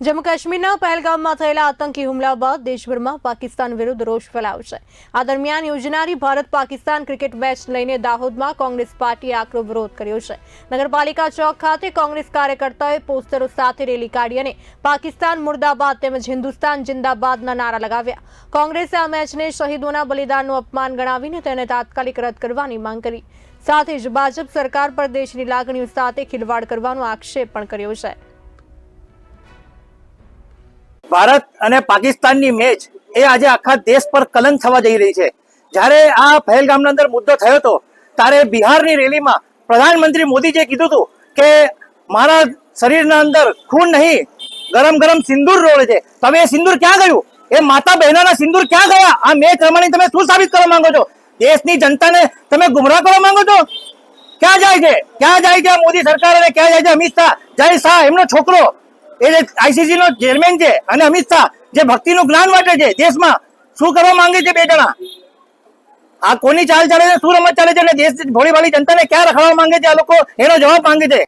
જમ્મુ કાશ્મીરના પહેલગામમાં થયેલા આતંકી હુમલા બાદ દેશભરમાં પાકિસ્તાન વિરુદ્ધ રોષ ફેલાયો છે આ દરમિયાન યોજનારી ભારત પાકિસ્તાન ક્રિકેટ મેચ લઈને દાહોદમાં કોંગ્રેસ પાર્ટીએ આકરો વિરોધ કર્યો છે. નગરપાલિકા ચોક ખાતે કોંગ્રેસ કાર્યકર્તાઓએ પોસ્ટરો સાથે રેલી કાઢી અને પાકિસ્તાન મુર્દાબાદ તેમજ હિન્દુસ્તાન જિંદાબાદના નારા લગાવ્યા. કોંગ્રેસે આ મેચને શહીદોના બલિદાનનું અપમાન ગણાવીને તેને તાત્કાલિક રદ કરવાની માંગ કરી. સાથે જ ભાજપ સરકાર પર દેશની લાગણીઓ સાથે ખિલવાડ કરવાનો આક્ષેપ પણ કર્યો છે. ભારત અને પાકિસ્તાનની મેચ એ આજે આખા દેશ પર કલંક થવા જઈ રહી છે. જ્યારે આ પહેલગામના અંદર મુદ્દો થયો હતો, ત્યારે બિહારની રેલીમાં પ્રધાનમંત્રી મોદીજીએ કીધું હતું કે, મારા શરીરના અંદર ખૂન નહીં, ગરમ ગરમ સિંદૂર રોળે છે. તમે એ સિંદૂર ક્યાં ગયું? એ માતા બહેનોના સિંદૂર ક્યાં ગયા? આ મેચ રમવાની તમે શું સાબિત કરવા માંગો છો? દેશની જનતાને તમે ગુમરાહ કરવા માંગો છો? ક્યાં જાય છે? ક્યાં જાય છે મોદી સરકાર અને ક્યાં જાય છે અમિત શાહ? જય શાહ, એમનો છોકરો એ આઈસીસી નો ચેરમેન છે અને અમિત શાહ, જે ભક્તિનું જ્ઞાન વાટે છે દેશમાં, શું કરવા માંગે છે બે જણા? આ કોની ચાલ ચાલે છે, શું રમત ચાલે છે અને દેશ ભોળી ભાળી જનતાને ક્યાં રખડવા માંગે છે, આ લોકો એનો જવાબ માંગે છે.